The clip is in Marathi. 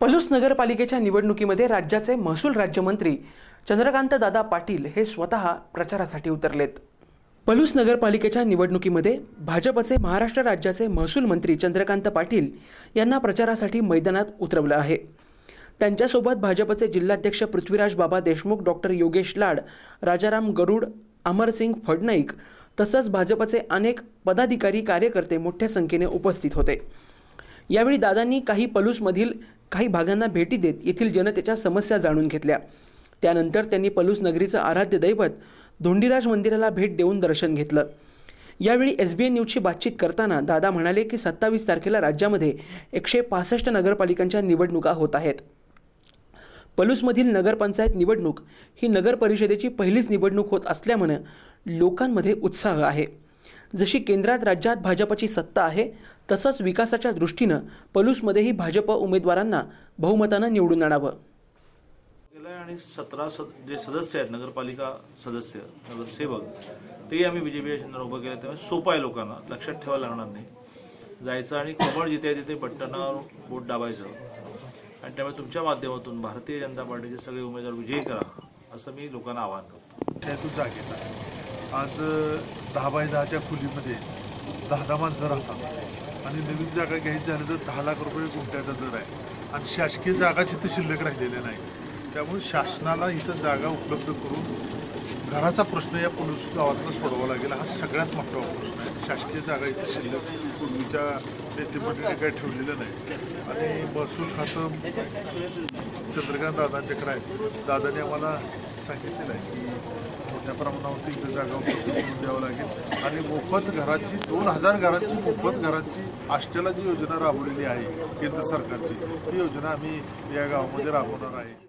पलूस नगरपालिकेच्या निवडणुकीमध्ये राज्याचे महसूल राज्यमंत्री चंद्रकांत दादा पाटील हे स्वतः प्रचारासाठी उतरलेत. पलूस नगरपालिकेच्या निवडणुकीमध्ये भाजपचे महाराष्ट्र राज्याचे महसूल मंत्री चंद्रकांत पाटील यांना प्रचारासाठी मैदानात उतरवलं आहे. त्यांच्यासोबत भाजपचे जिल्हाध्यक्ष पृथ्वीराज बाबा देशमुख डॉक्टर योगेश लाड राजाराम गरुड अमरसिंग फडनाईक तसंच भाजपचे अनेक पदाधिकारी कार्यकर्ते मोठ्या संख्येने उपस्थित होते. यावेळी दादांनी काही पलूसमधील काही भागांना भेटी देत येथील जनतेच्या समस्या जाणून घेतल्या. त्यानंतर त्यांनी पलूस नगरीचं आराध्य दैवत धोंडीराज मंदिराला भेट देऊन दर्शन घेतलं. यावेळी एस बी एन न्यूजशी बातचीत करताना दादा म्हणाले की सत्तावीस तारखेला राज्यामध्ये एकशे पासष्ट नगरपालिकांच्या निवडणुका होत आहेत. पलूसमधील नगरपंचायत निवडणूक ही नगर परिषदेची पहिलीच निवडणूक होत असल्यामुळे लोकांमध्ये उत्साह आहे. जशी केंद्रात राज्यात भाजपची सत्ता आहे तसंच विकासाच्या दृष्टीनं पलूसमध्येही भाजप उमेदवारांना बहुमतानं निवडून आणावं. गेलाय आणि सतरा सद जे सदस्य आहेत नगरपालिका सदस्य नगरसेवक तेही आम्ही बी जे पी उभं केलं. त्यामुळे सोपं आहे लोकांना लक्षात ठेवायला लागणार नाही. जायचं आणि कमळ जिथे आहे तिथे बटनावर बोट दाबायचं. आणि त्यामुळे तुमच्या माध्यमातून भारतीय जनता पार्टीचे सगळे उमेदवार विजयी करा असं मी लोकांना आवाहन करतो. आज दहा बाय दहाच्या खोलीमध्ये दहा दहा माणसं राहतात. आणि नवीन जागा घ्यायची झाली तर दहा लाख रुपये गुंठ्याचा दर आहे. आणि शासकीय जागा तिथं शिल्लक राहिलेल्या नाही. त्यामुळे शासनाला इथं जागा उपलब्ध करून घराचा प्रश्न या पोलीस गावातला सोडवावा लागेल हा सगळ्यात मोठा प्रश्न आहे. शासकीय जागा इथं शिल्लक पूर्वीच्या नेतेमंडळीने काही ठेवलेलं नाही. आणि महसूल खातं चंद्रकांत दादांच्याकडे आहे दादाने आम्हाला सांगितलेलं आहे की मोठ्या प्रमाणावरती इथं जागा उपलब्ध करून द्यावं लागेल. आणि मोफत घराची दोन हजार घरांची मोफत घरांची आष्ट्याला जी योजना राबवलेली आहे केंद्र सरकारची ती योजना आम्ही या गावामध्ये राबवणार आहे.